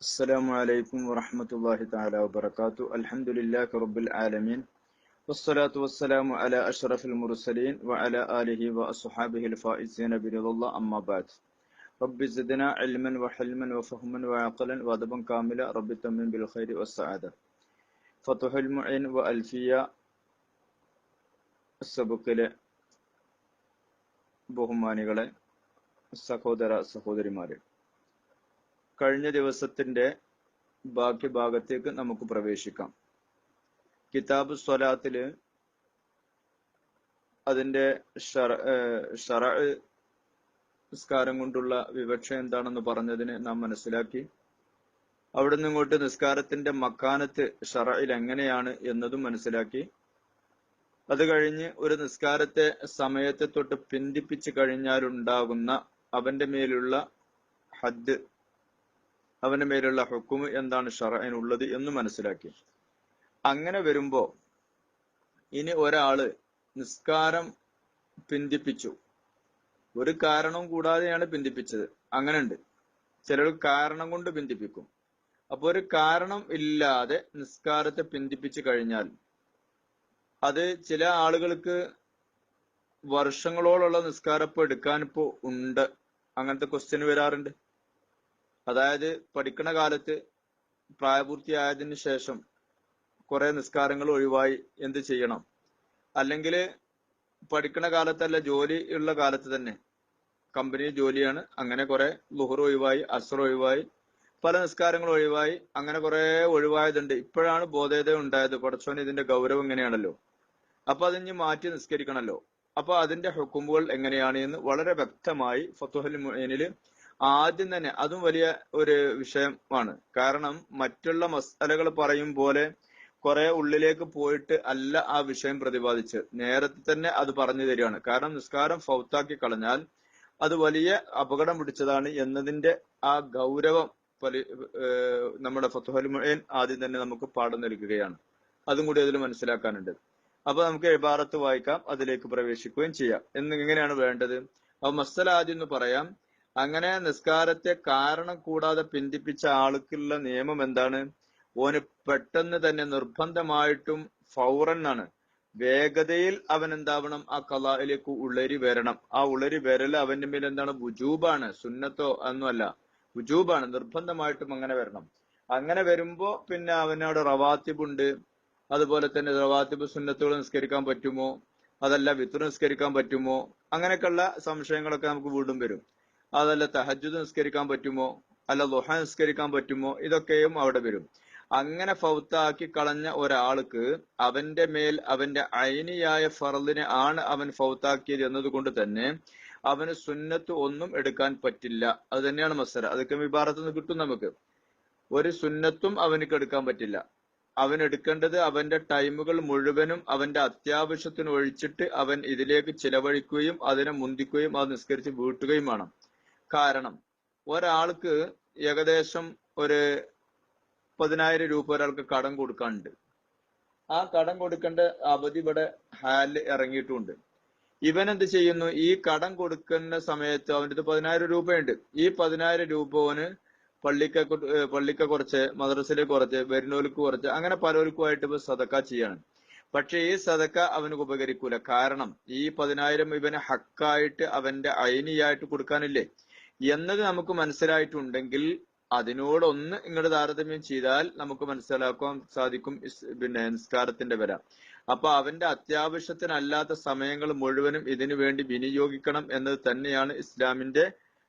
السلام عليكم ورحمة الله تعالى وبركاته الحمد لله رب العالمين والصلاة والسلام على أشرف المرسلين وعلى آله وأصحابه الفائزين برضا الله أما بعد رب زدنا علما وحلما وفهما وعقلا وأدبا كاملا رب تمن بالخير والسعادة فتح المعين وألفية സബുക്കിലെ ബഹുമാനികളെ സഹോദര സഹോദരിമാരെ കഴിഞ്ഞ ദിവസത്തിന്റെ ബാക്കി ഭാഗത്തേക്ക് നമുക്ക് പ്രവേശിക്കാം. കിതാബ് സ്വലാത്തിൽ അതിന്റെ ഷറ നിസ്കാരം കൊണ്ടുള്ള വിവക്ഷ എന്താണെന്ന് പറഞ്ഞതിന് നാം മനസ്സിലാക്കി. അവിടെ നിന്നിങ്ങോട്ട് നിസ്കാരത്തിന്റെ മക്കാനത്ത് ഷറയിൽ എങ്ങനെയാണ് എന്നതും മനസ്സിലാക്കി. അത് കഴിഞ്ഞ് ഒരു നിസ്കാരത്തെ സമയത്തെ തൊട്ട് പിന്തിപ്പിച്ച് കഴിഞ്ഞാലുണ്ടാകുന്ന അവന്റെ മേലുള്ള ഹദ് അവന്റെ മേലുള്ള ഹുക്കുമ് എന്താണ് ഷറഅനുള്ളത് എന്ന് മനസ്സിലാക്കി. അങ്ങനെ വരുമ്പോ ഇനി ഒരാൾ നിസ്കാരം പിന്തിപ്പിച്ചു. ഒരു കാരണവും കൂടാതെയാണ് പിന്തിപ്പിച്ചത്. അങ്ങനെയുണ്ട്. ചിലർ കാരണം കൊണ്ട് പിന്തിപ്പിക്കും. അപ്പൊ ഒരു കാരണം ഇല്ലാതെ നിസ്കാരത്തെ പിന്തിപ്പിച്ചു കഴിഞ്ഞാൽ അത് ചില ആളുകൾക്ക് വർഷങ്ങളോളമുള്ള നിസ്കാരം ഇപ്പൊ എടുക്കാൻ ഉണ്ട്. അങ്ങനത്തെ ക്വസ്റ്റ്യൻ വരാറുണ്ട്. അതായത് പഠിക്കണ കാലത്ത് പ്രായപൂർത്തിയായതിനു ശേഷം കുറെ നിസ്കാരങ്ങൾ ഒഴിവായി എന്ത് ചെയ്യണം? അല്ലെങ്കിൽ പഠിക്കണ കാലത്തല്ല ജോലി ഉള്ള കാലത്ത് തന്നെ കമ്പനി ജോലിയാണ്. അങ്ങനെ കുറെ ലുഹർ ഒഴിവായി അസർ ഒഴിവായി പല നിസ്കാരങ്ങൾ ഒഴിവായി അങ്ങനെ കുറെ ഒഴിവായതുണ്ട്. ഇപ്പോഴാണ് ബോധേത ഉണ്ടായത്. പടച്ചോൻ ഇതിന്റെ ഗൗരവം എങ്ങനെയാണല്ലോ? അപ്പൊ അതിന് മാറ്റി നിസ്കരിക്കണല്ലോ. അപ്പൊ അതിന്റെ ഹുക്കുമ്പുകൾ എങ്ങനെയാണ് എന്ന് വളരെ വ്യക്തമായി ഫത്തുഹൽ മുഅനിൽ ആദ്യം തന്നെ അതും വലിയ ഒരു വിഷയമാണ് കാരണം മറ്റുള്ള മസാലകൾ പറയും പോലെ കുറെ ഉള്ളിലേക്ക് പോയിട്ട് അല്ല ആ വിഷയം പ്രതിപാദിച്ച് നേരത്തെ തന്നെ അത് പറഞ്ഞു തരികയാണ്. കാരണം നിസ്കാരം ഫൗത്താക്കി കളഞ്ഞാൽ അത് വലിയ അപകടം പിടിച്ചതാണ് എന്നതിന്റെ ആ ഗൗരവം നമ്മുടെ ഫത്തുഹൽ മുഅൻ ആദ്യം തന്നെ നമുക്ക് പാഠം നൽകുകയാണ്. അതും കൂടി അതിൽ മനസ്സിലാക്കാനുണ്ട്. അപ്പൊ നമുക്ക് ഇബാറത്ത് വായിക്കാം. അതിലേക്ക് പ്രവേശിക്കുകയും ചെയ്യാം. എന്ന് എങ്ങനെയാണ് വേണ്ടത്? അപ്പൊ മസ്സലാദ്യം എന്ന് പറയാം. അങ്ങനെ നിസ്കാരത്തെ കാരണം കൂടാതെ പിന്തിപ്പിച്ച ആൾക്കുള്ള നിയമം എന്താണ്? ഓന് പെട്ടെന്ന് തന്നെ നിർബന്ധമായിട്ടും ഫൗറൻ ആണ്. വേഗതയിൽ അവൻ എന്താവണം? ആ കലായിലേക്ക് ഉളരി വരണം. ആ ഉളരി വരൽ അവന്റെ മേൽ എന്താണ്? വുജൂബാണ്. സുന്നത്തോ ഒന്നുമല്ല വുജൂബാണ്. നിർബന്ധമായിട്ടും അങ്ങനെ വരണം. അങ്ങനെ വരുമ്പോ പിന്നെ അവനോട് റവാത്തിബുണ്ട് അതുപോലെ തന്നെ റവാത്തിബ് സുന്നത്തുകൾ നിസ്കരിക്കാൻ പറ്റുമോ? അതല്ല വിത്ത് നിസ്കരിക്കാൻ പറ്റുമോ? അങ്ങനെയൊക്കെയുള്ള സംശയങ്ങളൊക്കെ നമുക്ക് വീണ്ടും വരും. അതല്ല തഹജുദ് നിസ്കരിക്കാൻ പറ്റുമോ? അല്ല ദുഹ നിസ്കരിക്കാൻ പറ്റുമോ? ഇതൊക്കെയും അവിടെ വരും. അങ്ങനെ ഫൗത്താക്കി കളഞ്ഞ ഒരാൾക്ക് അവന്റെ മേൽ അവന്റെ അയിനിയായ ഫറലിനെ ആണ് അവൻ ഫൗത്താക്കിയത് എന്നതുകൊണ്ട് തന്നെ അവന് സുന്നത്ത് ഒന്നും എടുക്കാൻ പറ്റില്ല. അത് തന്നെയാണ് മസ്സര അതൊക്കെ വിഭാഗത്തിൽ നിന്ന് കിട്ടും നമുക്ക്. ഒരു സുന്നത്തും അവനക്ക് എടുക്കാൻ പറ്റില്ല. അവൻ എടുക്കേണ്ടത് അവന്റെ ടൈമുകൾ മുഴുവനും അവന്റെ അത്യാവശ്യത്തിന് ഒഴിച്ചിട്ട് അവൻ ഇതിലേക്ക് ചിലവഴിക്കുകയും അതിനെ മുന്തിക്കുകയും അത് നിസ്കരിച്ച് വീട്ടുകയും വേണം. കാരണം ഒരാൾക്ക് ഏകദേശം ഒരു പതിനായിരം രൂപ ഒരാൾക്ക് കടം കൊടുക്കാനുണ്ട്. ആ കടം കൊടുക്കേണ്ട അവധി ഇവിടെ ഹാലിൽ ഇറങ്ങിയിട്ടുണ്ട്. ഇവൻ എന്ത് ചെയ്യുന്നു? ഈ കടം കൊടുക്കുന്ന സമയത്ത് അവന്റെ അടുത്ത് പതിനായിരം രൂപയുണ്ട്. ഈ പതിനായിരം രൂപ ഓന് പള്ളിക്ക പള്ളിക്ക കുറച്ച് മദ്രസയിലെ കുറച്ച് വരുന്നവർക്ക് കുറച്ച് അങ്ങനെ പലവർക്കുമായിട്ട് ഇപ്പൊ സതക്ക ചെയ്യാണ്. പക്ഷെ ഈ സതക്ക അവനക്ക് ഉപകരിക്കൂല. കാരണം ഈ പതിനായിരം ഇവന് ഹക്കായിട്ട് അവന്റെ അയനിയായിട്ട് കൊടുക്കാനില്ലേ? എന്നത് നമുക്ക് മനസ്സിലായിട്ടുണ്ടെങ്കിൽ അതിനോടൊന്ന് ഇങ്ങോട്ട് താരതമ്യം ചെയ്താൽ നമുക്ക് മനസ്സിലാക്കാൻ സാധിക്കും പിന്നെ നിസ്കാരത്തിന്റെ വില അപ്പൊ അവന്റെ അത്യാവശ്യത്തിനല്ലാത്ത സമയങ്ങൾ മുഴുവനും ഇതിനു വേണ്ടി വിനിയോഗിക്കണം എന്നത് തന്നെയാണ് ഇസ്ലാമിന്റെ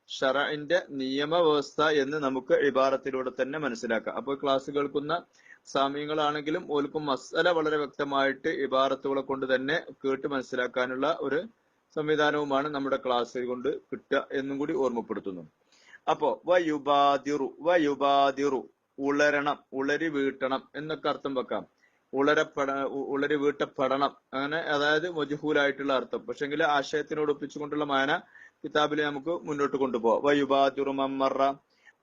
ഷറഇന്റെ നിയമവ്യവസ്ഥ എന്ന് നമുക്ക് ഇബാറത്തിലൂടെ തന്നെ മനസ്സിലാക്കാം. അപ്പോൾ ക്ലാസ് കേൾക്കുന്ന സാമ്യങ്ങളാണെങ്കിലും ഓൽക്കും മസല വളരെ വ്യക്തമായിട്ട് ഇബാറത്തുകളെ കൊണ്ട് തന്നെ കേട്ട് മനസ്സിലാക്കാനുള്ള ഒരു സംവിധാനവുമാണ് നമ്മുടെ ക്ലാസ് കൊണ്ട് കിട്ടുക എന്നും കൂടി ഓർമ്മപ്പെടുത്തുന്നു. അപ്പോ വയുബാദിറു വയുബാദിറു ഉളരണം ഉളരി വീട്ടണം എന്നൊക്കെ അർത്ഥം വെക്കാം. ഉളരപ്പെട ഉളരി വീട്ടപ്പെടണം. അങ്ങനെ അതായത് മജുഹൂലായിട്ടുള്ള അർത്ഥം. പക്ഷെങ്കിൽ ആശയത്തിനോട് ഒപ്പിച്ചുകൊണ്ടുള്ള മാന കിതാബിൽ നമുക്ക് മുന്നോട്ട് കൊണ്ടുപോവാം. വയുബാദിറു മമ്മറ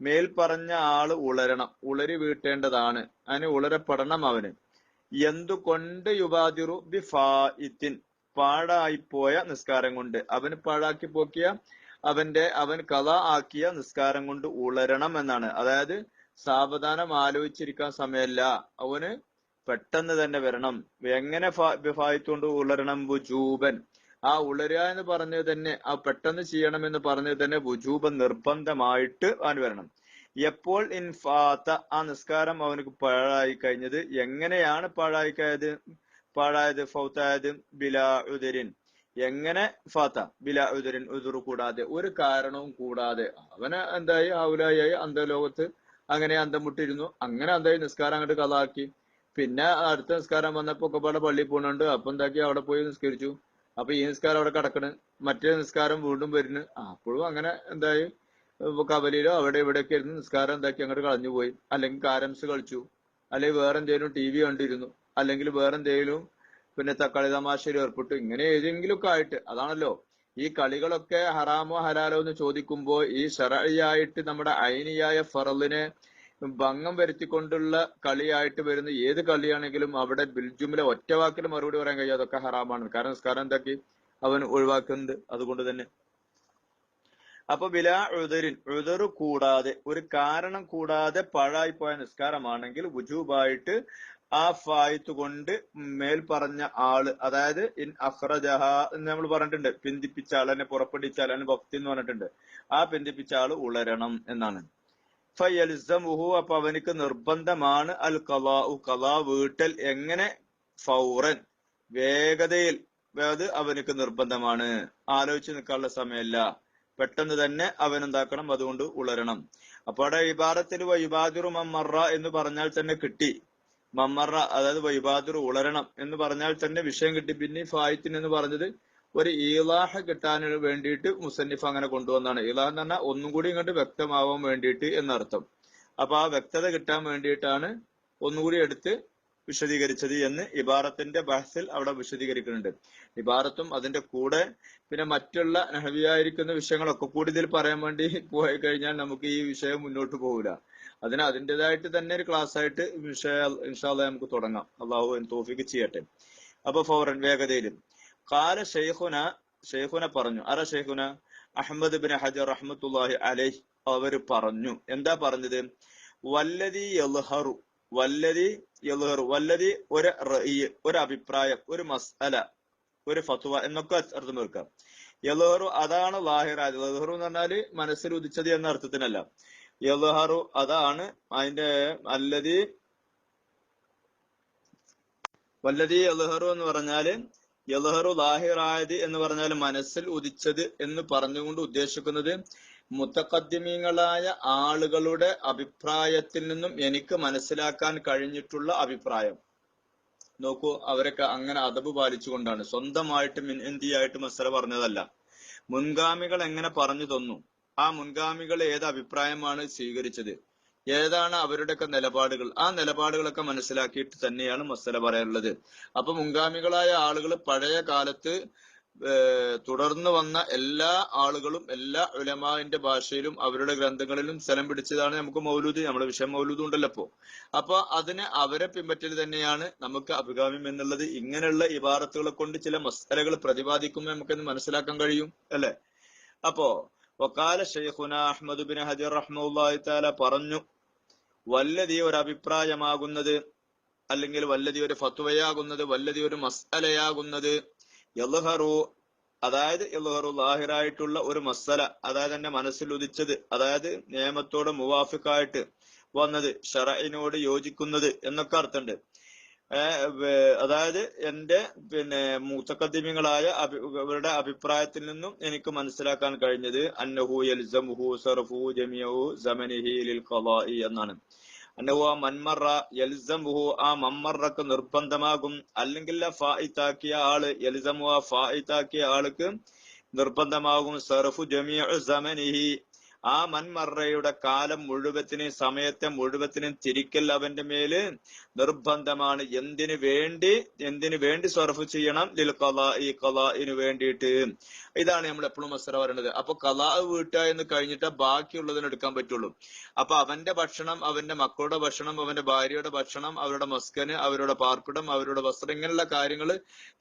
മേൽ പറഞ്ഞ ആൾ ഉളരണം ഉളരി വീട്ടേണ്ടതാണ്. അതിന് ഉളരപ്പെടണം അവന്. എന്തുകൊണ്ട് യുബാദിറു ബി ഫായിത്തിൻ പാഴായിപ്പോയ നിസ്കാരം കൊണ്ട്. അവന് പാഴാക്കി പോക്കിയ അവന്റെ അവൻ കഥ ആക്കിയ നിസ്കാരം കൊണ്ട് ഉളരണം എന്നാണ്. അതായത് സാവധാനം ആലോചിച്ചിരിക്കാൻ സമയമല്ല അവന് പെട്ടെന്ന് തന്നെ വരണം. എങ്ങനെ വിഭാഗത്തുകൊണ്ട് ഉളരണം? വുജൂബൻ. ആ ഉളരുക എന്ന് പറഞ്ഞത് തന്നെ ആ പെട്ടെന്ന് ചെയ്യണം എന്ന് പറഞ്ഞത് തന്നെ വുജൂബൻ നിർബന്ധമായിട്ട് അവൻ വരണം. എപ്പോൾ ഇൻഫാത്ത ആ നിസ്കാരം അവനക്ക് പാഴായി കഴിഞ്ഞത്? എങ്ങനെയാണ് പാഴായി കഴിഞ്ഞത്? പാഴായത് ഫൗത്തായത് ബിലാ ഉദരിൻ. എങ്ങനെ ഫാത്ത? ബിലാ ഉദരിൻ ഉദുർ കൂടാതെ. ഒരു കാരണവും കൂടാതെ. അവന് എന്തായി? ആവുലായി അന്ധലോകത്ത് അങ്ങനെ അന്തം മുട്ടിരുന്നു അങ്ങനെ എന്തായി? നിസ്കാരം അങ്ങോട്ട് കഥാക്കി പിന്നെ അടുത്ത നിസ്കാരം വന്നപ്പോ ഒക്കെ പാടെ പള്ളി പോണുണ്ട്. അപ്പൊ എന്താക്കി? അവിടെ പോയി നിസ്കരിച്ചു. അപ്പൊ ഈ നിസ്കാരം അവിടെ കിടക്കണ്. മറ്റേ നിസ്കാരം വീണ്ടും വരുന്നു. അപ്പോഴും അങ്ങനെ എന്തായി? കബലിയിലോ അവിടെ ഇവിടെയൊക്കെ ഇരുന്ന് നിസ്കാരം എന്താക്കി? അങ്ങോട്ട് കളഞ്ഞു പോയി അല്ലെങ്കിൽ കാരംസ് കളിച്ചു. അല്ലെങ്കിൽ വേറെ എന്തെങ്കിലും ടി വി കണ്ടിരുന്നു. അല്ലെങ്കിൽ വേറെന്തെങ്കിലും പിന്നെ തക്കാളി തമാശയിൽ ഏർപ്പെട്ടു ഇങ്ങനെ ഏതെങ്കിലും ഒക്കെ ആയിട്ട്. അതാണല്ലോ ഈ കളികളൊക്കെ ഹറാമോ ഹലാലോ എന്ന് ചോദിക്കുമ്പോൾ ഈ ഷറയായിട്ട് നമ്മുടെ ഐനിയായ ഫറലിനെ ഭംഗം വരുത്തിക്കൊണ്ടുള്ള കളിയായിട്ട് വരുന്ന ഏത് കളിയാണെങ്കിലും അവിടെ ബിൽജുമിലെ ഒറ്റ വാക്കിൽ മറുപടി പറയാൻ കഴിയും അതൊക്കെ ഹറാമാണ്. കാരണം നിസ്കാരം എന്താക്കി? അവൻ ഒഴിവാക്കുന്നുണ്ട്. അതുകൊണ്ട് തന്നെ. അപ്പൊ വില ഉഴുതരിൻ ഉഴുതറ് കൂടാതെ ഒരു കാരണം കൂടാതെ പാഴായി പോയ നിസ്കാരമാണെങ്കിൽ വുജൂബായിട്ട് ആ ഫായത്ത് കൊണ്ട് മേൽ പറഞ്ഞ ആൾ അതായത് ഇൻ അഫ്രജഹ എന്ന് നമ്മൾ പറഞ്ഞിട്ടുണ്ട്. പിന്തിപ്പിച്ച ആളെന്നെ പുറപ്പെടുവിച്ച അല്ലെങ്കിൽ ഭക്തി എന്ന് പറഞ്ഞിട്ടുണ്ട്. ആ പിന്തിപ്പിച്ച ആൾ ഉളരണം എന്നാണ്. ഫയൽസമുഹു അപ്പൊ അവനിക്ക് നിർബന്ധമാണ് അൽ കലാഉ കലാ വീട്ടൽ എങ്ങനെ? ഫൗറൻ വേഗതയിൽ. അത് അവനിക്ക് നിർബന്ധമാണ്. ആലോചിച്ച് നിൽക്കാനുള്ള സമയമല്ല പെട്ടെന്ന് തന്നെ അവൻ എന്താക്കണം അതുകൊണ്ട് ഉളരണം. അപ്പൊ അവിടെ ഇബാറത്തിൽ വൈബാദിറു മമ്മറ എന്ന് പറഞ്ഞാൽ തന്നെ കിട്ടി. മമ്മറ അതായത് വൈബാദിറു ഉളരണം എന്ന് പറഞ്ഞാൽ തന്നെ വിഷയം കിട്ടി. പിന്നെ ഫായിത്തിൻ എന്ന് പറഞ്ഞത് ഒരു ഈലാഹ കിട്ടാൻ വേണ്ടിയിട്ട് മുസന്നിഫ് അങ്ങനെ കൊണ്ടുവന്നാണ്. ഈലാഹ് എന്ന് പറഞ്ഞാൽ ഒന്നും കൂടി ഇങ്ങോട്ട് വ്യക്തമാവാൻ വേണ്ടിയിട്ട് എന്നർത്ഥം. അപ്പൊ ആ വ്യക്തത കിട്ടാൻ വേണ്ടിയിട്ടാണ് ഒന്നുകൂടി എടുത്ത് വിശദീകരിച്ചത് എന്ന് ഇബാറത്തിന്റെ ബഹസിൽ അവിടെ വിശദീകരിക്കുന്നുണ്ട്. ഇബാറത്തും അതിന്റെ കൂടെ പിന്നെ മറ്റുള്ള നഹവിയായിരിക്കുന്ന വിഷയങ്ങളൊക്കെ കൂടി ഇതിൽ പറയാൻ വേണ്ടി പോയി കഴിഞ്ഞാൽ നമുക്ക് ഈ വിഷയം മുന്നോട്ട് പോകില്ല അതിന് അതിന്റെതായിട്ട് തന്നെ ഒരു ക്ലാസ് ആയിട്ട് വിഷയ ഇൻഷാല്ല നമുക്ക് തുടങ്ങാം. അള്ളാഹു തോഫിക്ക് ചെയ്യട്ടെ. അപ്പൊ ഫൗറൻ വേഗതയിലും കാല ഷെയ്ഖുന ഷെയ്ഖുന പറഞ്ഞു. അറ ഷെയ്ഖുന അഹമ്മദ് ബിൻ ഹജർ റഹ്മത്തുല്ലാഹി അലൈഹ്. അവർ പറഞ്ഞു. എന്താ പറഞ്ഞത്? വല്ലതി യൽഹറു. വല്ലതി യൽഹറു വല്ലതി ഒരു ഒരു അഭിപ്രായം ഒരു മസ്അല ഒരു ഫത്വ എന്നൊക്കെ അർത്ഥം വെക്കാം യൽഹറു അതാണ് ലാഹിറായത് യൽഹറു എന്ന് പറഞ്ഞാൽ മനസ്സിൽ ഉദിച്ചത് എന്ന അർത്ഥത്തിനല്ല. യൽഹറു അതാണ് അതിന്റെ അല്ലതി വല്ലതി യൽഹറു എന്ന് പറഞ്ഞാൽ യൽഹറു ലാഹിറായത് എന്ന് പറഞ്ഞാൽ മനസ്സിൽ ഉദിച്ചത് എന്ന് പറഞ്ഞുകൊണ്ട് ഉദ്ദേശിക്കുന്നത് മുത്തക്കദ്യമീങ്ങളായ ആളുകളുടെ അഭിപ്രായത്തിൽ നിന്നും എനിക്ക് മനസ്സിലാക്കാൻ കഴിഞ്ഞിട്ടുള്ള അഭിപ്രായം. നോക്കൂ അവരൊക്കെ അങ്ങനെ അതബ് പാലിച്ചുകൊണ്ടാണ്. സ്വന്തമായിട്ട് മിൻഹന്തിയായിട്ട് മസല പറഞ്ഞതല്ല. മുൻഗാമികൾ എങ്ങനെ പറഞ്ഞു തന്നു? ആ മുൻഗാമികൾ ഏത് അഭിപ്രായമാണ് സ്വീകരിച്ചത്? ഏതാണ് അവരുടെയൊക്കെ നിലപാടുകൾ? ആ നിലപാടുകളൊക്കെ മനസ്സിലാക്കിയിട്ട് തന്നെയാണ് മസല പറയാനുള്ളത്. അപ്പൊ മുൻഗാമികളായ ആളുകൾ പഴയ കാലത്ത് തുടർന്ന് വന്ന എല്ലാ ആളുകളും എല്ലാ ഉലമാവിന്റെ ഭാഷയിലും അവരുടെ ഗ്രന്ഥങ്ങളിലും സ്ഥലം പിടിച്ചതാണ് നമുക്ക് മൗലൂദ് നമ്മുടെ വിഷയം മൗലൂദ് ഉണ്ടല്ലോ അപ്പോ അപ്പൊ അതിന് അവരെ പിൻപറ്റൽ തന്നെയാണ് നമുക്ക് അഭികാമ്യം എന്നുള്ളത്. ഇങ്ങനെയുള്ള ഇബാറത്തുകളെ കൊണ്ട് ചില മസ്തലകൾ പ്രതിപാദിക്കുമ്പോൾ നമുക്കത് മനസ്സിലാക്കാൻ കഴിയും അല്ലെ? അപ്പോ വക്കാല ഷെയ്ഖുന അഹമ്മദ് ബിൻ ഹജർ റഹ്മുല്ലാഹി താല പറഞ്ഞു വല്ലതി ഒരു അഭിപ്രായമാകുന്നത് അല്ലെങ്കിൽ വല്ലതി ഒരു ഫത്വയാകുന്നത് വല്ലതി ഒരു മസ്അലയാകുന്നത് യൽഹറു അതായത് യൽഹറു ലാഹിറായിട്ടുള്ള ഒരു മസല അതായത് എന്റെ മനസ്സിൽ ഉദിച്ചത് അതായത് നിയമത്തോട് മുവാഫിക്കായിട്ട് വന്നത് ഷറയിനോട് യോജിക്കുന്നത് എന്നൊക്കെ അർത്ഥമുണ്ട്. അതായത് എന്റെ പിന്നെ മുത്തക്കദ്ദിമ്യങ്ങളായ അവരുടെ അഭിപ്രായത്തിൽ നിന്നും എനിക്ക് മനസ്സിലാക്കാൻ കഴിഞ്ഞത് അന്നഹു എന്നാണ്. അന്നഹു ആ മന്മറ യൽസംഹു ആ മമ്മറക്ക് നിർബന്ധമാകും. അല്ലെങ്കിൽ ഫായിത്താക്കിയ ആൾ യൽസംഹു ആ ഫായിത്താക്കിയ ആൾക്ക് നിർബന്ധമാകും. സർഫു ജമിയ സമനിഹി. ആ മന്മറയുടെ കാലം മുഴുവത്തിനും സമയത്തെ മുഴുവത്തിനും തിരിക്കൽ അവന്റെ മേൽ നിർബന്ധമാണ്. എന്തിനു വേണ്ടി എന്തിനു വേണ്ടി സർഫ് ചെയ്യണം? ലിൽ കലാ ഈ കലാഇന് വേണ്ടിയിട്ട്. ഇതാണ് നമ്മൾ എപ്പോഴും മസറ പറയുന്നത് അപ്പൊ കലാ വീട്ടുക എന്ന് കഴിഞ്ഞിട്ട് ബാക്കിയുള്ളതിന് എടുക്കാൻ പറ്റുള്ളൂ. അപ്പൊ അവന്റെ ഭക്ഷണം അവന്റെ മക്കളുടെ ഭക്ഷണം അവന്റെ ഭാര്യയുടെ ഭക്ഷണം അവരുടെ മസ്കന് അവരുടെ പാർപ്പിടം അവരുടെ വസ്ത്രം ഇങ്ങനെയുള്ള കാര്യങ്ങൾ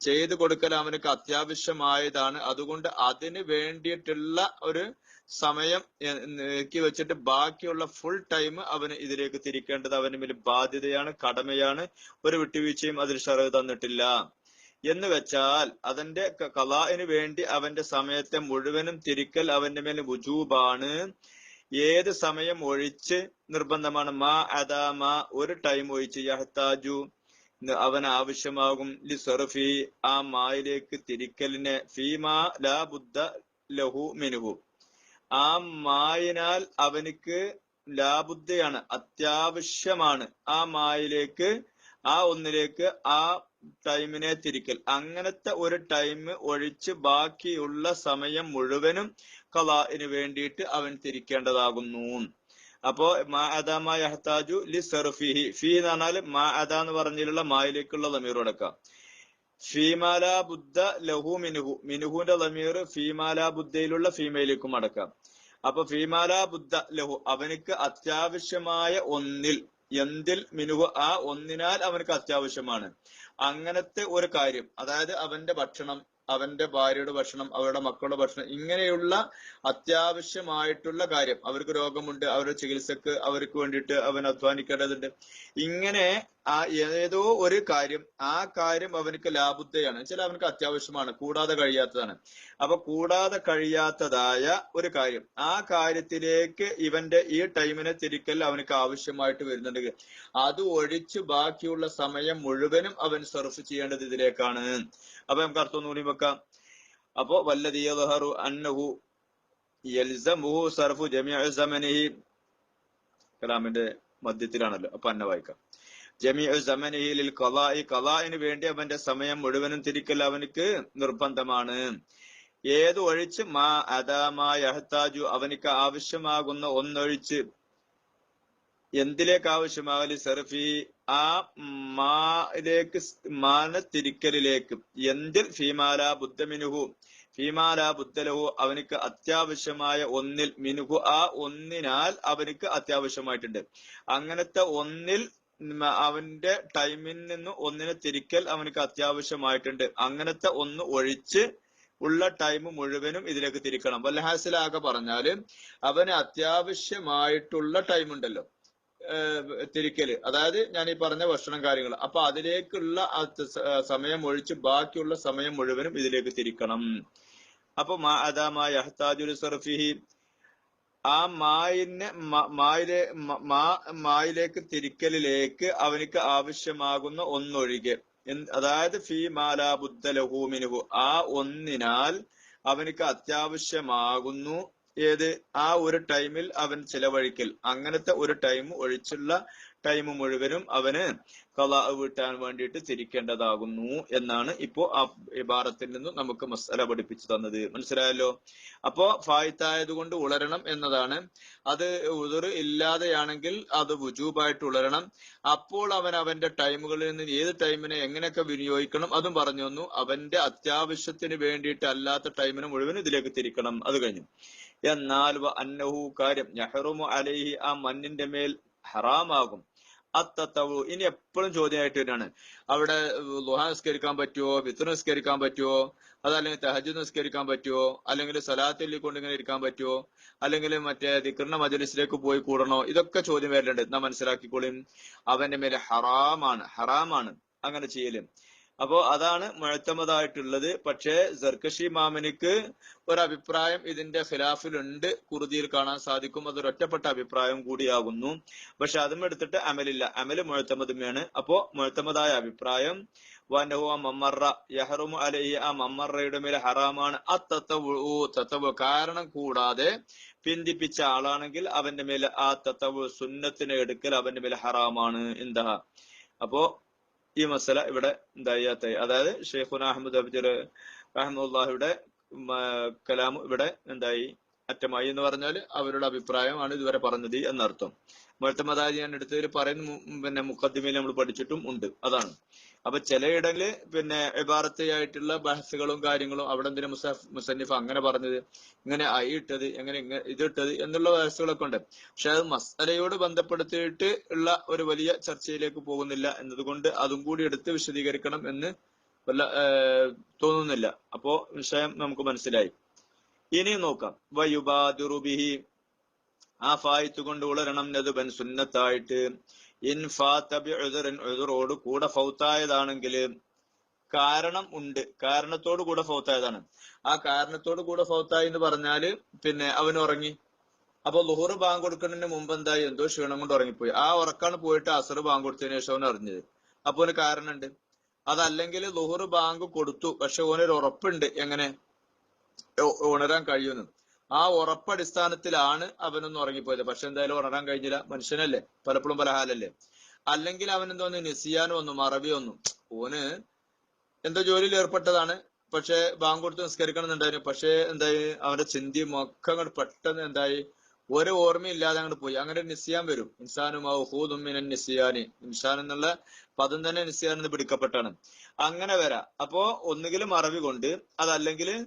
ചെയ്തു കൊടുക്കൽ അവനക്ക് അത്യാവശ്യമായതാണ്. അതുകൊണ്ട് അതിന് വേണ്ടിയിട്ടുള്ള ഒരു സമയം നീക്കി വെച്ചിട്ട് ബാക്കിയുള്ള ഫുൾ ടൈം അവന് ഇതിലേക്ക് തിരിക്കേണ്ടത് അവന് മേൽ ബാധ്യതയാണ് കടമയാണ്. ഒരു വിട്ടുവീഴ്ചയും അതിൽ ഷറവ് തന്നിട്ടില്ല. എന്ന് വെച്ചാൽ അതിന്റെ കലാഇന് വേണ്ടി അവന്റെ സമയത്തെ മുഴുവനും തിരിക്കൽ അവന്റെ മേൽ വുജൂബാണ്. ഏത് സമയം ഒഴിച്ച് നിർബന്ധമാണ്? മാ അതാ മാ ഒരു ടൈം ഒഴിച്ച് യഹ്താജു. അവന് ആവശ്യമാകും. ലി സർഫി ആ മായിലേക്ക് തിരിക്കലിനെ. ഫീമാ ലാ ബുദ്ധ ലഹു മിനുഹു. ആ മായിനാൽ അവനിക്ക് ലാബുദ്ധയാണ് അത്യാവശ്യമാണ്. ആ മായിലേക്ക് ആ ഒന്നിലേക്ക് ആ ടൈമിനെ തിരിക്കൽ. അങ്ങനത്തെ ഒരു ടൈം ഒഴിച്ച് ബാക്കിയുള്ള സമയം മുഴുവനും കലാഇന് വേണ്ടിയിട്ട് അവൻ തിരിക്കേണ്ടതാകുന്നു. അപ്പോ മാ അദാ മാ യഹ്താജു ലി സെർഫിഹി. ഫി എന്ന് പറഞ്ഞാൽ മാ അദാ എന്ന് പറഞ്ഞിട്ടുള്ള മായിലേക്കുള്ള ലമീർ അടക്കാം ഫീമാല ബുദ്ധ ലഹു മിനുഹു. മിനുഹുന്റെ ലമീർ ഫീമാല ബുദ്ധയിലുള്ള ഫീമയിലേക്കും അടക്കാം. അപ്പൊ ഫീമാല ബുദ്ധ ലഹു അവനക്ക് അത്യാവശ്യമായ ഒന്നിൽ എന്തിൽ മിനുഹു ആ ഒന്നിനാൽ അവനക്ക് അത്യാവശ്യമാണ്. അങ്ങനത്തെ ഒരു കാര്യം അതായത് അവന്റെ ഭക്ഷണം അവന്റെ ഭാര്യയുടെ ഭക്ഷണം അവരുടെ മക്കളുടെ ഭക്ഷണം ഇങ്ങനെയുള്ള അത്യാവശ്യമായിട്ടുള്ള കാര്യം അവർക്ക് രോഗമുണ്ട് അവരുടെ ചികിത്സക്ക് അവർക്ക് വേണ്ടിയിട്ട് അവൻ അധ്വാനിക്കേണ്ടതുണ്ട്. ഇങ്ങനെ ആ ഏതോ ഒരു കാര്യം ആ കാര്യം അവനക്ക് ലാബുദ്ധയാണ് ചില അവനക്ക് അത്യാവശ്യമാണ് കൂടാതെ കഴിയാത്തതാണ്. അപ്പൊ കൂടാതെ കഴിയാത്തതായ ഒരു കാര്യം ആ കാര്യത്തിലേക്ക് ഇവന്റെ ഈ ടൈമിനെ തിരിക്കൽ അവനക്ക് ആവശ്യമായിട്ട് വരുന്നുണ്ടെങ്കിൽ അത് ഒഴിച്ച് ബാക്കിയുള്ള സമയം മുഴുവനും അവൻ സർഫ് ചെയ്യേണ്ടത് ഇതിലേക്കാണ്. അപ്പൊ നമുക്ക് അർത്ഥം കൂടി വെക്കാം. അപ്പോ വല്ലതീയഹറു അന്നഹു യൽസമുഹു സർഫു ജമിഅ സമനിഹി കലാമിന്റെ മധ്യത്തിലാണല്ലോ. അപ്പൊ അന്ന വായിക്കാം. ജമിഅ സമനിഹി ലിൽ ഖലാഇന് വേണ്ടി അവന്റെ സമയം മുഴുവനും തിരിക്കൽ അവനക്ക് നിർബന്ധമാണ്. ഏത് ഒഴിച്ച് മാ അദാമാ യഹ്താജു അവനിക്ക് ആവശ്യമാകുന്ന ഒന്നൊഴിച്ച് എന്തിലേക്ക് ആവശ്യമാകൽ? സെർഫി ആ മാലേക്ക് മാന തിരിക്കലിലേക്ക്. എന്തിൽ? ഫീമാല ബുദ്ധമിനുഹു ഫീമാല ബുദ്ധലഹു അവനക്ക് അത്യാവശ്യമായ ഒന്നിൽ മിനുഹു ആ ഒന്നിനാൽ അവനക്ക് അത്യാവശ്യമായിട്ടുണ്ട്. അങ്ങനത്തെ ഒന്നിൽ അവന്റെ ടൈമിൽ നിന്ന് ഒന്നിനെ തിരിക്കൽ അവനിക്ക് അത്യാവശ്യമായിട്ടുണ്ട്. അങ്ങനത്തെ ഒന്ന് ഒഴിച്ച് ഉള്ള ടൈം മുഴുവനും ഇതിലേക്ക് തിരിക്കണം. വല്ലഹാസിലാകെ പറഞ്ഞാൽ അവന് അത്യാവശ്യമായിട്ടുള്ള ടൈം ഉണ്ടല്ലോ തിരിക്കൽ. അതായത് ഞാൻ ഈ പറഞ്ഞ ഭക്ഷണം കാര്യങ്ങൾ. അപ്പൊ അതിലേക്കുള്ള സമയം ഒഴിച്ച് ബാക്കിയുള്ള സമയം മുഴുവനും ഇതിലേക്ക് തിരിക്കണം. അപ്പൊ മാ അതാ മാ യഹ്താജുൽ സർഫിഹി ആ മായിനെ മായിലെ മാ മായിലേക്ക് തിരിക്കലിലേക്ക് അവനിക്ക് ആവശ്യമാകുന്ന ഒന്നൊഴികെ. അതായത് ഫീ മാലാ ബുദ്ധ ലഹൂമിനുഹു ആ ഒന്നിനാൽ അവനിക്ക് അത്യാവശ്യമാകുന്നു. ഏത്? ആ ഒരു ടൈമിൽ അവൻ ചിലവഴിക്കൽ. അങ്ങനത്തെ ഒരു ടൈം ഒഴിച്ചുള്ള ടൈം മുഴുവനും അവന് കലാ വീട്ടാൻ വേണ്ടിയിട്ട് തിരിക്കേണ്ടതാകുന്നു എന്നാണ് ഇപ്പോ ആ ഇബാറത്തിൽ നിന്നും നമുക്ക് മസാല പഠിപ്പിച്ചു തന്നത്. മനസ്സിലായല്ലോ? അപ്പോ ഫായത്തായത് കൊണ്ട് ഉളരണം എന്നതാണ്. അത് ഉതിർ ഇല്ലാതെയാണെങ്കിൽ അത് വുജൂബായിട്ട് ഉളരണം. അപ്പോൾ അവൻ അവന്റെ ടൈമുകളിൽ നിന്ന് ഏത് ടൈമിനെ എങ്ങനെയൊക്കെ വിനിയോഗിക്കണം അതും പറഞ്ഞു തന്നു. അവന്റെ അത്യാവശ്യത്തിന് വേണ്ടിയിട്ട് അല്ലാത്ത ടൈമിന് മുഴുവൻ ഇതിലേക്ക് തിരിക്കണം. അത് കഴിഞ്ഞു. എന്നാൽ അന്നഹു കാര്യം യഹ്റുമു അലൈഹി ആ മണ്ണിന്റെ മേൽ ഹറാമാകും. അത്തത്തവു. ഇനി എപ്പോഴും ചോദ്യമായിട്ട് വരികയാണ്. അവിടെ ലുഹ നിസ്കരിക്കാൻ പറ്റുമോ വിത്ര നിസ്കരിക്കാൻ പറ്റുമോ അതല്ലെങ്കിൽ തഹജ് നിസ്കരിക്കാൻ പറ്റുമോ അല്ലെങ്കിൽ സലാത്തിൽ കൊണ്ട് ഇങ്ങനെ ഇരിക്കാൻ പറ്റുമോ അല്ലെങ്കിൽ മറ്റേ ദിക്രണ മജലിസിലേക്ക് പോയി കൂടണോ? ഇതൊക്കെ ചോദ്യം വരലുണ്ട്. എന്നാ മനസ്സിലാക്കിക്കോളും അവന്റെ മേലെ ഹറാമാണ്. ഹറാമാണ്. അങ്ങനെ ചെയ്യൽ. അപ്പോ അതാണ് മഴത്തമതായിട്ടുള്ളത്. പക്ഷേ സർക്കഷി മാമനിക്ക് ഒരു അഭിപ്രായം ഇതിന്റെ ഖിലാഫിലുണ്ട്. കുറുതിയിൽ കാണാൻ സാധിക്കും. അത് ഒറ്റപ്പെട്ട അഭിപ്രായം കൂടിയാകുന്നു. പക്ഷെ അതും എടുത്തിട്ട് അമലില്ല. അമൽ മുഴത്തമതുമാണ് അപ്പോ മുഴത്തമതായ അഭിപ്രായം വനഹു ആ മമ്മറ യഹറുമു അലൈഹി ആ മമ്മറയുടെ മേലെ ഹറാമാണ്. ആ തത്തവു തത്തവു. കാരണം കൂടാതെ പിന്തിപ്പിച്ച ആളാണെങ്കിൽ അവന്റെ മേലെ ആ തത്തവു സുന്നത്തിനെ എടുക്കൽ അവന്റെ മേലെ ഹറാമാണ്. എന്താ? അപ്പോ ഈ മസല ഇവിടെ എന്തായി അതായത് ഷെയ്ഖുന അഹമ്മദ് അബ്ജർ റഹമുല്ലാഹിയുടെ കലാം ഇവിടെ എന്തായി? അറ്റമായി എന്ന് പറഞ്ഞാൽ അവരുടെ അഭിപ്രായമാണ് ഇതുവരെ പറഞ്ഞത് എന്നർത്ഥം. മുഴത്തമതാജി ഞാൻ എടുത്തതിൽ പറയുന്ന പിന്നെ മുഖദ്ദിമയിൽ നമ്മൾ പഠിച്ചിട്ടും ഉണ്ട്. അതാണ്. അപ്പൊ ചിലയിടങ്ങളിൽ പിന്നെ യഥാർത്ഥയായിട്ടുള്ള ബഹസുകളും കാര്യങ്ങളും അവിടെ എന്തിനാ മുസാഫ് മുസന്നിഫ് അങ്ങനെ പറഞ്ഞത്? ഇങ്ങനെ ഐ ഇട്ടത് എങ്ങനെ ഇത് ഇട്ടത് എന്നുള്ള ബഹസുകളൊക്കെ ഉണ്ട്. പക്ഷെ അത് മസലയോട് ബന്ധപ്പെടുത്തിയിട്ട് ഉള്ള ഒരു വലിയ ചർച്ചയിലേക്ക് പോകുന്നില്ല എന്നതുകൊണ്ട് അതും കൂടി എടുത്ത് വിശദീകരിക്കണം എന്ന് വല്ല തോന്നുന്നില്ല. അപ്പോ വിഷയം നമുക്ക് മനസ്സിലായി. ഇനി നോക്കാം. വയുബാദിറുബിഹി ആ ഫായത്ത് കൊണ്ട് ഉളരണം നദുബൻ സുന്നത്തായിട്ട്. ഇൻ ഫാത്തബി കൂടെ ഫൗത്തായതാണെങ്കിൽ കാരണം ഉണ്ട്. കാരണത്തോട് കൂടെ ഫൗത്തായതാണ്. ആ കാരണത്തോട് കൂടെ ഫൗത്തായി എന്ന് പറഞ്ഞാൽ പിന്നെ അവൻ ഉറങ്ങി. അപ്പൊ ലുഹുർ ബാങ്ക് കൊടുക്കുന്നതിന് മുമ്പ് എന്തായി? എന്തോ ക്ഷീണം കൊണ്ട് ഉറങ്ങിപ്പോയി. ആ ഉറക്കാണ് പോയിട്ട് അസർ ബാങ്ക് കൊടുത്തതിന് ശേഷം അവൻ അറിഞ്ഞത്. അപ്പൊ ഒരു കാരണമുണ്ട് അതല്ലെങ്കിൽ ലുഹുർ ബാങ്ക് കൊടുത്തു. പക്ഷെ ഓനൊരു ഉറപ്പുണ്ട് എങ്ങനെ? ഉണരാൻ കഴിയുമെന്ന്. ആ ഉറപ്പടിസ്ഥാനത്തിലാണ് അവനൊന്ന് ഉറങ്ങിപ്പോയത്. പക്ഷെ എന്തായാലും ഉണരാൻ കഴിഞ്ഞില്ല. മനുഷ്യനല്ലേ? പലപ്പോഴും പല ഹാലല്ലേ അല്ലെങ്കിൽ അവൻ എന്തോന്ന് നിസിയാനോ ഒന്നും മറവി ഒന്നും. ഓന് എന്തോ ജോലിയിൽ ഏർപ്പെട്ടതാണ്. പക്ഷെ ബാങ്ക് കൊടുത്ത് നിസ്കരിക്കണം എന്നുണ്ടായിരുന്നു പക്ഷെ എന്തായി? അവന്റെ ചിന്തയും ഒക്കെ അങ്ങോട്ട് പെട്ടെന്ന് എന്തായി? ഒരു ഓർമ്മയില്ലാതെ അങ്ങോട്ട് പോയി. അങ്ങനെ നിസിയാൻ വരും. വരും ഇൻസാനുമാൻ നിസിയാനി. ഇൻസാൻ എന്നുള്ള പദം തന്നെ നിസിയാൻ എന്ന് പിടിക്കപ്പെട്ടാണ്. അങ്ങനെ വരാം. അപ്പോ ഒന്നുകിൽ മറവി കൊണ്ട് അതല്ലെങ്കിൽ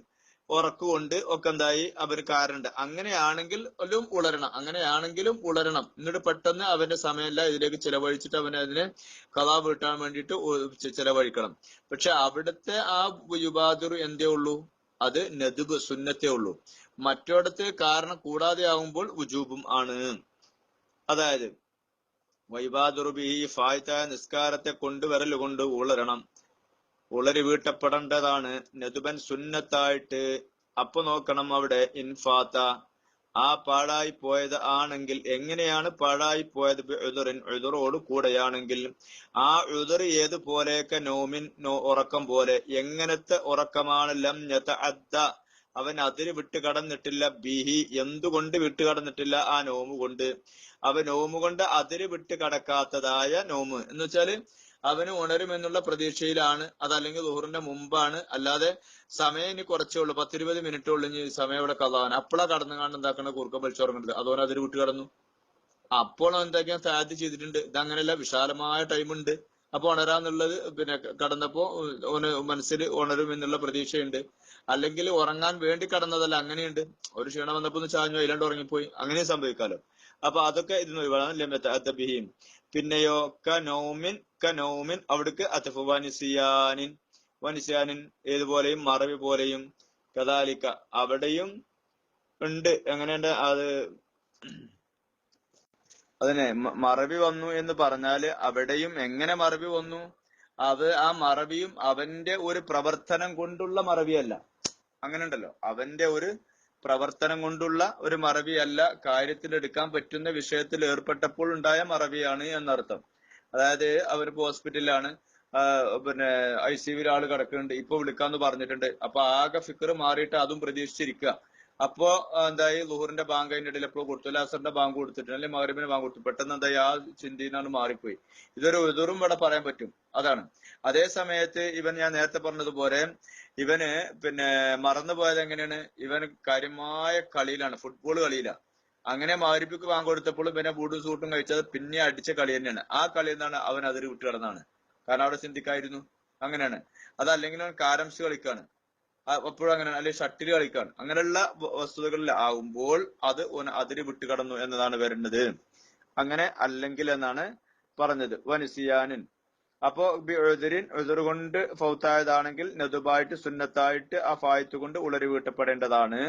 ഉറക്കുകൊണ്ട് ഒക്കെ എന്തായി? അവന് കാറുണ്ട് അങ്ങനെയാണെങ്കിലും ഉളരണം. അങ്ങനെയാണെങ്കിലും ഉളരണം. എന്നിട്ട് പെട്ടെന്ന് അവന്റെ സമയമല്ല ഇതിലേക്ക് ചിലവഴിച്ചിട്ട് അവനെ അതിനെ കഥാ വീട്ടാൻ വേണ്ടിയിട്ട് ഒ- ചിലവഴിക്കണം. പക്ഷെ അവിടുത്തെ ആ യുബാദുർ എന്തേ ഉള്ളൂ? അത് നദുബ് സുന്നത്തേ ഉള്ളൂ. മറ്റോടത്ത് കാരണം കൂടാതെ ആകുമ്പോൾ ഉജൂബും ആണ്. അതായത് വൈബാദുർബി ഫായ്ത നിസ്കാരത്തെ കൊണ്ടുവരൽ കൊണ്ട് ഉളരണം. ഉളരി വീട്ടപ്പെടേണ്ടതാണ്. നദുബൻ സുന്നത്തായിട്ട് അപ്പൊ നോക്കണം അവിടെ ഇൻഫാത്ത. ആ പാഴായി പോയത് ആണെങ്കിൽ എങ്ങനെയാണ് പാഴായി പോയത്? എഴുതറിൻ എഴുതറോട് കൂടെയാണെങ്കിൽ ആ ഉദർ ഏതുപോലെയൊക്കെ നോമിൻ നോ ഉറക്കം പോലെ. എങ്ങനത്തെ ഉറക്കമാണ് ലം അദ്ദ അവൻ അതിര് വിട്ട് കടന്നിട്ടില്ല. ബിഹി. എന്തുകൊണ്ട് വിട്ട് കടന്നിട്ടില്ല ആ നോമുകൊണ്ട്? അവൻ നോമു കൊണ്ട് അതിര് വിട്ട് കടക്കാത്തതായ നോമ്. എന്ന് വെച്ചാൽ അവന് ഉണരുമെന്നുള്ള പ്രതീക്ഷയിലാണ്. അതല്ലെങ്കിൽ ദുഹറിന്റെ മുമ്പാണ്. അല്ലാതെ സമയം ഇനി കുറച്ചേ ഉള്ളൂ. പത്തിരുപത് മിനിറ്റ് ഉള്ളു ഇനി സമയം ഇവിടെ കഥാവാൻ. അപ്പോഴാ കടന്നു കാണുന്ന എന്താക്കണ കുറുക്ക വലിച്ചുറങ്ങുന്നത് അതോനെ അതിൽ വിട്ട് കടന്നു. അപ്പോൾ എന്തൊക്കെയാ? സാധ്യത ചെയ്തിട്ടുണ്ട്. ഇതങ്ങനെയല്ല വിശാലമായ ടൈമുണ്ട് അപ്പൊ ഉണരാന്നുള്ളത് പിന്നെ കടന്നപ്പോ മനസ്സിൽ ഉണരും എന്നുള്ള പ്രതീക്ഷയുണ്ട്. അല്ലെങ്കിൽ ഉറങ്ങാൻ വേണ്ടി കടന്നതല്ല അങ്ങനെയുണ്ട്. ഒരു ക്ഷീണം വന്നപ്പോ ചാഞ്ഞു അതിലാണ്ട് ഉറങ്ങിപ്പോയി. അങ്ങനെ സംഭവിക്കാലോ. അപ്പൊ അതൊക്കെ ഇതിന് ഒഴിവാണ് ലമ്യത്തബിഹിം പിന്നെയോ നൗമിൻ ക നൗമിൻ അവിടേക്ക് അത്തഫ് വനിസിയാനിൻ വനിസിയാനിൻ ഏതുപോലെയും മറവി പോലെയും. കദാലിക്ക അവിടെയും ഉണ്ട്. എങ്ങനെയുണ്ട്? അത് അതിനെ മറവി വന്നു എന്ന് പറഞ്ഞാൽ അവിടെയും എങ്ങനെ മറവി വന്നു? അത് ആ മറവിയും അവന്റെ ഒരു പ്രവർത്തനം കൊണ്ടുള്ള മറവിയല്ല. അങ്ങനെ ഉണ്ടല്ലോ അവന്റെ ഒരു പ്രവർത്തനം കൊണ്ടുള്ള ഒരു മറവിയല്ല. കാര്യത്തിൽ എടുക്കാൻ പറ്റുന്ന വിഷയത്തിൽ ഏർപ്പെട്ടപ്പോൾ ഉണ്ടായ മറവിയാണ് എന്നർത്ഥം. അതായത് അവരിപ്പോ ഹോസ്പിറ്റലിലാണ് പിന്നെ ഐ സി യുവിൽ ആൾ കിടക്കുന്നുണ്ട്. ഇപ്പൊ വിളിക്കാന്ന് പറഞ്ഞിട്ടുണ്ട്. അപ്പൊ ആകെ ഫിക്കർ മാറിയിട്ട് അതും പ്രതീക്ഷിച്ചിരിക്കുക അപ്പോ എന്തായി ലുഹറിന്റെ ബാങ്ക് അതിന്റെ ഇടയിൽ എപ്പോഴും കൊടുത്തു. ലാസറിന്റെ ബാങ്ക് കൊടുത്തിട്ടുണ്ട്. അല്ലെങ്കിൽ മകരബിന് ബാങ്ക് കൊടുത്തു. പെട്ടെന്ന് എന്തായി? ആ ചിന്തയിൽ നിന്നാണ് മാറിപ്പോയി. ഇതൊരു എതിർവും ഇവിടെ പറയാൻ പറ്റും. അതാണ്. അതേ സമയത്ത് ഇവൻ ഞാൻ നേരത്തെ പറഞ്ഞതുപോലെ ഇവന് പിന്നെ മറന്നു പോയത് എങ്ങനെയാണ്? ഇവൻ കാര്യമായ കളിയിലാണ്. ഫുട്ബോൾ കളിയിലാണ് അങ്ങനെ മാരിപ്പിക്ക് ബാങ്ക് കൊടുത്തപ്പോൾ പിന്നെ ബൂട്ടും സൂട്ടും കഴിച്ചത് പിന്നെ അടിച്ച കളി തന്നെയാണ്. ആ കളി എന്താണ് അവൻ അതിൽ വിട്ട് കിടന്നാണ് കാരണം അവിടെ ചിന്തിക്കായിരുന്നു അങ്ങനെയാണ്. അതല്ലെങ്കിൽ അവൻ കാരംസ് കളിക്കാണ്. അപ്പോഴും അങ്ങനെ അല്ലെങ്കിൽ ഷട്ടിൽ കളിക്കാണ്. അങ്ങനെയുള്ള വസ്തുതകളിൽ ആകുമ്പോൾ അത് അതിര് വിട്ടുകടന്നു എന്നതാണ് വരേണ്ടത്. അങ്ങനെ അല്ലെങ്കിൽ എന്നാണ് പറഞ്ഞത്. വനുസിയാനിൻ. അപ്പോ ബിഉദ്രിൻ ഉദർ കൊണ്ട് ഫൗത്തായതാണെങ്കിൽ നെതുബായിട്ട് സുന്നത്തായിട്ട് ആ ഫായത്ത് കൊണ്ട് ഉളരി വീട്ടപ്പെടേണ്ടതാണ്.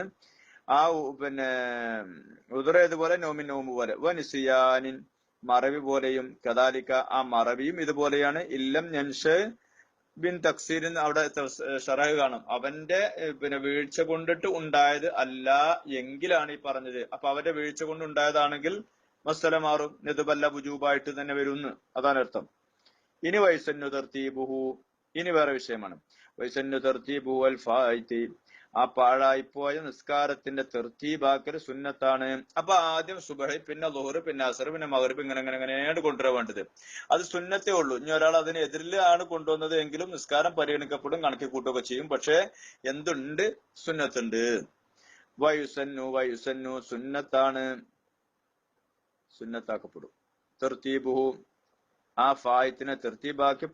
ആ പിന്നെ ഉദർ ഏതുപോലെ നോമിൻ നോമ്പ് പോലെ. വനിസിയാനിൻ മറവി പോലെയും കദാലിക്ക ആ മറവിയും ഇതുപോലെയാണ്. ഇല്ലം ഞൻഷ് ബിൻ തക്സീരിൻ അവിടെ ഷറഹ് കാണും. അവന്റെ പിന്നെ വീഴ്ച കൊണ്ടിട്ട് ഉണ്ടായത് അല്ല എങ്കിലാണ് ഈ പറഞ്ഞത്. അപ്പൊ അവന്റെ വീഴ്ച കൊണ്ട് ഉണ്ടായതാണെങ്കിൽ മസ്തല മാറും നെതുബല്ല ബുജൂബായിട്ട് തന്നെ വരുന്നു. അതാണ് അർത്ഥം. ഇനി വൈസന്നു തർത്തീബുഹു ഇനി വേറെ വിഷയമാണ്. വൈസന്നു തർത്തീബുഹു അൽ ഫായിത്തി. ആ പാഴായിപ്പോയ നിസ്കാരത്തിന്റെ തെർത്തീബാക്കൽ സുന്നത്താണ്. അപ്പൊ ആദ്യം സുബഹി പിന്നെ ലോഹറ് പിന്നെ അസർ പിന്നെ മകർബ് ഇങ്ങനെ ഇങ്ങനെ ഇങ്ങനെയാണ് കൊണ്ടുവരാൻ വേണ്ടത്. അത് സുന്നത്തേ ഉള്ളൂ. ഇനി ഒരാൾ അതിന് എതിരിലാണ് കൊണ്ടുവന്നത് എങ്കിലും നിസ്കാരം പരിഗണിക്കപ്പെടും കണക്കി കൂട്ടുകയൊക്കെ ചെയ്യും. പക്ഷെ എന്തുണ്ട്? സുന്നത്തുണ്ട്. വയുസന്നു വയുസന്നു സുന്നത്താണ്. സുന്നത്താക്കപ്പെടും. തെർത്തീബുഹു ആ ഫായത്തിനെ തെർത്തീബാക്കി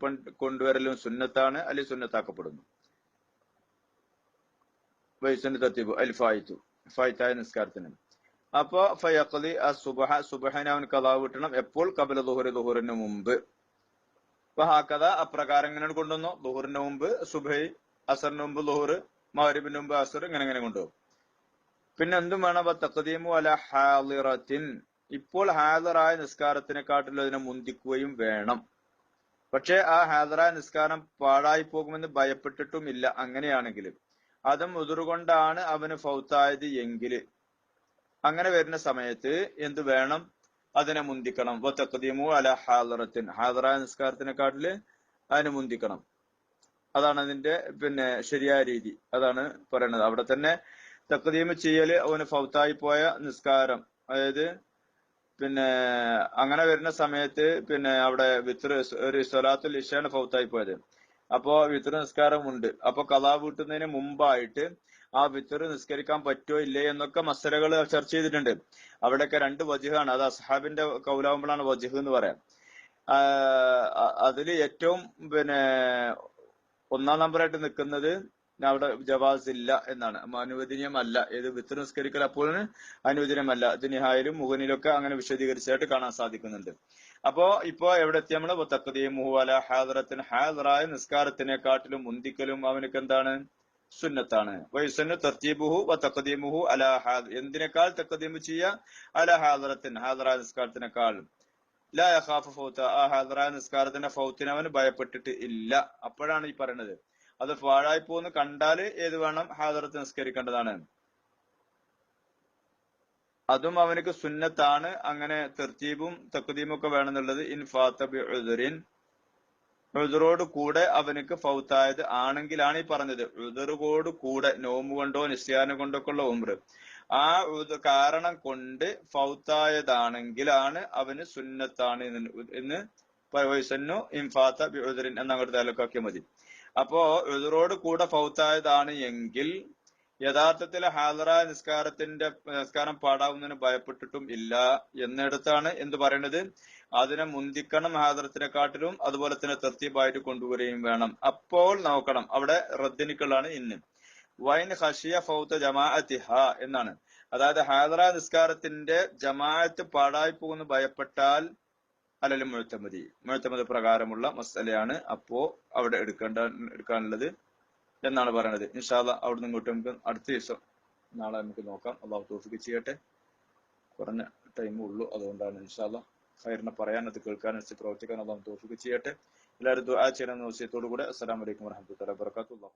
കൊണ്ടുവരലും സുന്നത്താണ്. അല്ലെ സുന്നത്താക്കപ്പെടുന്നു. തർത്തീബ് അൽ ഫായിത്തു ഫായിത്തായ നിസ്കാരത്തിന്. അപ്പോ ഫയഖലി ആ സുബഹ സുബഹനെ അവൻ കഥാ വിട്ടണം എപ്പോൾ? കബല ദുഹുറി ദുഹുറിന് മുമ്പ്. അപ്പൊ ആ കഥ അപ്രകാരം ഇങ്ങനെ കൊണ്ടുവന്നു? ദുഹുറിന് മുമ്പ് സുബഹി അസറിന് മുമ്പ് ദുഹുറ് മഹരിബിന് മുമ്പ് അസർ ഇങ്ങനെ ഇങ്ങനെ കൊണ്ടുപോകും. പിന്നെ എന്തും വേണം? തക്കദീമു അല ഹാലിറത്തിൻ ഇപ്പോൾ ഹാദറായ നിസ്കാരത്തിനെക്കാട്ടിലും അതിനെ മുന്തിക്കുകയും വേണം. പക്ഷെ ആ ഹാദറായ നിസ്കാരം പാഴായി പോകുമെന്ന് ഭയപ്പെട്ടിട്ടുമില്ല അങ്ങനെയാണെങ്കിൽ അതും ഉതിർകൊണ്ടാണ് അവന് ഫൗത്തായത് എങ്കിൽ. അങ്ങനെ വരുന്ന സമയത്ത് എന്ത് വേണം? അതിനെ മുന്തിക്കണം. തക്കദീമു അല ഹാദറത്തിൻ. ഹാദറായ നിസ്കാരത്തിനെക്കാട്ടിൽ അതിനെ മുന്തിക്കണം. അതാണ് അതിന്റെ പിന്നെ ശരിയായ രീതി. അതാണ് പറയുന്നത് അവിടെ തന്നെ തക്കദീമ് ചെയ്യൽ അവന് ഫൗത്തായി പോയ നിസ്കാരം. അതായത് പിന്നെ അങ്ങനെ വരുന്ന സമയത്ത് പിന്നെ അവിടെ വിത്ര ഒരു സ്വലാത്തുൽ ഇഷാണ് ഫൗത്തായി പോയത്. അപ്പോ നിസ്കാരം ഉണ്ട് അപ്പൊ കലാ വീട്ടുന്നതിന് മുമ്പായിട്ട് ആ വിത്തർ നിസ്കരിക്കാൻ പറ്റുമോ ഇല്ലേ എന്നൊക്കെ മസലകൾ ചർച്ച ചെയ്തിട്ടുണ്ട്. അവിടെയൊക്കെ രണ്ട് വജുഹാണ്. അത് അസ്ഹാബിന്റെ കൗലാവുമ്പോഴാണ് വജുഹ് എന്ന് പറയാം. അതിൽ ഏറ്റവും പിന്നെ ഒന്നാം നമ്പറായിട്ട് നിൽക്കുന്നത് അവിടെ ജവാസ് ഇല്ല എന്നാണ്. അനുവദനീയമല്ല. ഏത് വിത്ത് നിസ്കരിക്കൽ അപ്പോൾ അനുവദനീയമല്ല. അത് നിഹായിലും മുഖനിലൊക്കെ അങ്ങനെ വിശദീകരിച്ചായിട്ട് കാണാൻ സാധിക്കുന്നുണ്ട്. അപ്പോ ഇപ്പോ എവിടെ എത്തി നമ്മൾ തക്കതീം അല ഹാദറത്തിന് ഹാദറായ നിസ്കാരത്തിനെക്കാട്ടിലും മുന്തിക്കലും അവനക്ക് എന്താണ്? സുന്നത്താണ്. വൈസന്നു തർത്തീബുഹു വ തക്കദീമുഹു അല ഹാദ്. എന്തിനേക്കാൾ തക്കദീമ് ചെയ്യുക അല ഹാദറത്തിന് ഹാദറായ നിസ്കാരത്തിനേക്കാൾ. ലാ ആ ഹാദറായ നിസ്കാരത്തിന്റെ ഫൗത്തിന് അവന് ഭയപ്പെട്ടിട്ട് ഇല്ല. അപ്പോഴാണ് ഈ പറയുന്നത് അത് പാഴായി പോകുന്ന കണ്ടാൽ ഏത് വേണം? ഹാദറത്ത് നിസ്കരിക്കേണ്ടതാണ്. അതും അവനക്ക് സുന്നത്താണ്. അങ്ങനെ തെർത്തീബും തക്കുദീമും ഒക്കെ വേണമെന്നുള്ളത് ഇൻ ഫാത്തബിൻ ഉദറോട് കൂടെ അവനക്ക് ഫൗത്തായത് ആണെങ്കിലാണ് ഈ പറഞ്ഞത്. ഉദറുകോട് കൂടെ നോമ്പ് കൊണ്ടോ നിസ്യാനം കൊണ്ടൊക്കെ ഉള്ള ഉമ്ര ആ കാരണം കൊണ്ട് ഫൗത്തായതാണെങ്കിലാണ് അവന് സുന്നത്താണ് എന്ന് എന്ന് ഇൻഫാത്ത ബിഉദറിൻ എന്നങ്ങോട്ട് തലക്കാക്കിയാൽ മതി. അപ്പോ ഉദറോട് കൂടെ ഫൗത്തായതാണ് എങ്കിൽ യഥാർത്ഥത്തിൽ ഹാദറ നിസ്കാരത്തിന്റെ നിസ്കാരം പാടാവുന്നതിന് ഭയപ്പെട്ടിട്ടും ഇല്ല എന്നിടത്താണ് എന്ത് പറയണത്? അതിനെ മുന്തിക്കണം ഹാദറത്തിനെക്കാട്ടിലും അതുപോലെ തന്നെ തർത്തീബായിട്ട് കൊണ്ടുവരികയും വേണം. അപ്പോൾ നോക്കണം. അവിടെ റദ്ദിനിക്കളാണ് ഇന്ന്. വൈൻ ഹഷിയ ഫൗത്ത ജമാഅത്തിഹ എന്നാണ്. അതായത് ഹാദറ നിസ്കാരത്തിന്റെ ജമാഅത്ത് പാടായി പോകുന്ന ഭയപ്പെട്ടാൽ അലലും മുഴുത്തമതി. മുഴുത്തമതി പ്രകാരമുള്ള മസലയാണ് അപ്പോ അവിടെ എടുക്കേണ്ട എടുക്കാനുള്ളത്. എന്നാണ് പറയുന്നത് ഇൻഷാല്ല അവിടെ നിന്ന് ഇങ്ങോട്ട് നമുക്ക് അടുത്ത ദിവസം നാളെ നമുക്ക് നോക്കാം. അള്ളാഹു തോഫിക്ക് ചെയ്യട്ടെ. കുറഞ്ഞ ടൈമേ ഉള്ളൂ. അതുകൊണ്ടാണ് ഇൻഷാല്ല ഹൈറിനെ പറയാൻ അത് കേൾക്കാൻ പ്രവർത്തിക്കാൻ അള്ളാഹു തോഫിക്ക് ചെയ്യട്ടെ. എല്ലാവരും ദുആ ചെയ്യണമെന്ന വിഷയത്തോടു കൂടെ അസ്സലാമലൈക്കും വറഹമത്തുള്ളാഹി വബറകാതുഹു.